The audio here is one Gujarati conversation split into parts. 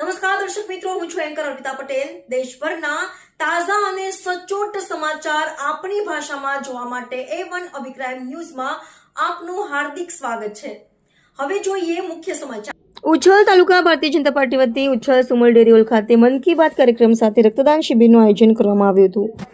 નમસ્કાર, દર્શક મિત્રો, હું છું એન્કર અર્પિતા પટેલ. દેશભરના તાજા અને સચોટ સમાચાર આપણી ભાષામાં જોવા માટે એ વન અભિક્રાઇમ ન્યૂઝમાં આપનું હાર્દિક સ્વાગત છે. હવે જોઈએ મુખ્ય સમાચાર. ઉચ્છલ તાલુકા ભારતીય જનતા પાર્ટી વતી ઉચ્છલ સુમલ ડેરીઓલ ખાતે મન કી બાત કાર્યક્રમ સાથે રક્તદાન શિબિરનું આયોજન કરવામાં આવ્યું હતું.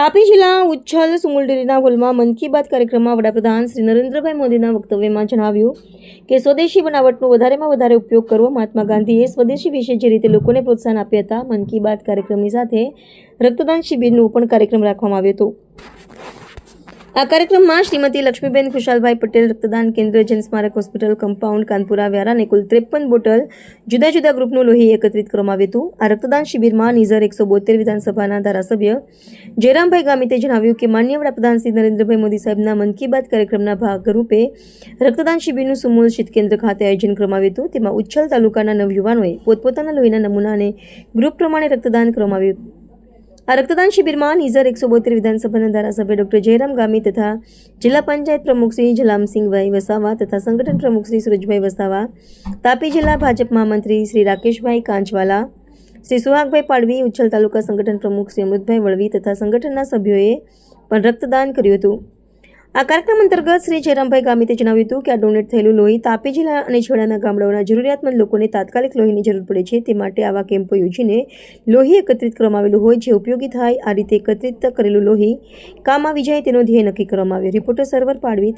તાપી જિલ્લા ઉચ્છલ સુમુલડેરીના હોલમાં મન કી બાત કાર્યક્રમમાં વડાપ્રધાન શ્રી નરેન્દ્રભાઈ મોદીના વક્તવ્યમાં જણાવ્યું કે સ્વદેશી બનાવટનો વધારેમાં વધારે ઉપયોગ કરવો મહાત્મા ગાંધીએ સ્વદેશી વિશે જે રીતે લોકોને પ્રોત્સાહન આપ્યા હતા, મન કી બાત કાર્યક્રમની સાથે રક્તદાન શિબિરનું પણ કાર્યક્રમ રાખવામાં આવ્યો હતો. આ કાર્યક્રમમાં શ્રીમતી લક્ષ્મીબેન ખુશાલભાઈ પટેલ રક્તદાન કેન્દ્ર જન સ્મારક હોસ્પિટલ, કમ્પાઉન્ડ, કાનપુરા વ્યારાને કુલ ત્રેપન બોટલ જુદા જુદા ગ્રુપનું લોહી એકત્રિત કરવામાં આવ્યું હતું. આ રક્તદાન શિબિરમાં નિઝર એકસો બોતેર વિધાનસભાના ધારાસભ્ય જયરામભાઈ ગામિતે જણાવ્યું કે માન્ય વડાપ્રધાન શ્રી નરેન્દ્રભાઈ મોદી સાહેબના મન કી બાત કાર્યક્રમના ભાગરૂપે રક્તદાન શિબિરનું સુમૂલ કેન્દ્ર ખાતે આયોજન કરવામાં આવ્યું હતું. તેમાં ઉચ્છલ તાલુકાના નવયુવાનોએ પોતપોતાના લોહીના નમૂના ગ્રુપ પ્રમાણે રક્તદાન કરવામાં આવ્યું આ રક્તદાન શિબિરમાં નિઝર એકસો બોતેર વિધાનસભાના ધારાસભ્ય ડોક્ટર જયરામ ગામી તથા જિલ્લા પંચાયત પ્રમુખ શ્રી જલામસિંહભાઈ વસાવા તથા સંગઠન પ્રમુખ શ્રી સુરજભાઈ વસાવા, તાપી જિલ્લા ભાજપ મહામંત્રી શ્રી રાકેશભાઈ કાંચવાલા, શ્રી સુહાગભાઈ પાડવી, ઉચ્છલ તાલુકા સંગઠન પ્રમુખ શ્રી અમૃતભાઈ વળવી તથા સંગઠનના સભ્યોએ પણ રક્તદાન કર્યું હતું. આ કાર્યક્રમ અંતર્ગત શ્રી જયરામભાઈ ગામિતે જણાવ્યું હતું કે આ ડોનેટ થયેલું લોહી તાપી જિલ્લા અને છેડાના ગામડાઓના જરૂરિયાતમંદ લોકોને તાત્કાલિક લોહીની જરૂર પડે છે તે માટે આવા કેમ્પો યોજીને લોહી એકત્રિત કરવામાં આવેલું હોય જે ઉપયોગી થાય, આ રીતે એકત્રિત કરેલું લોહી કામ આવી જાય તેનો ધ્યેય નક્કી કરવામાં આવ્યો. રિપોર્ટર સર્વર પાડવી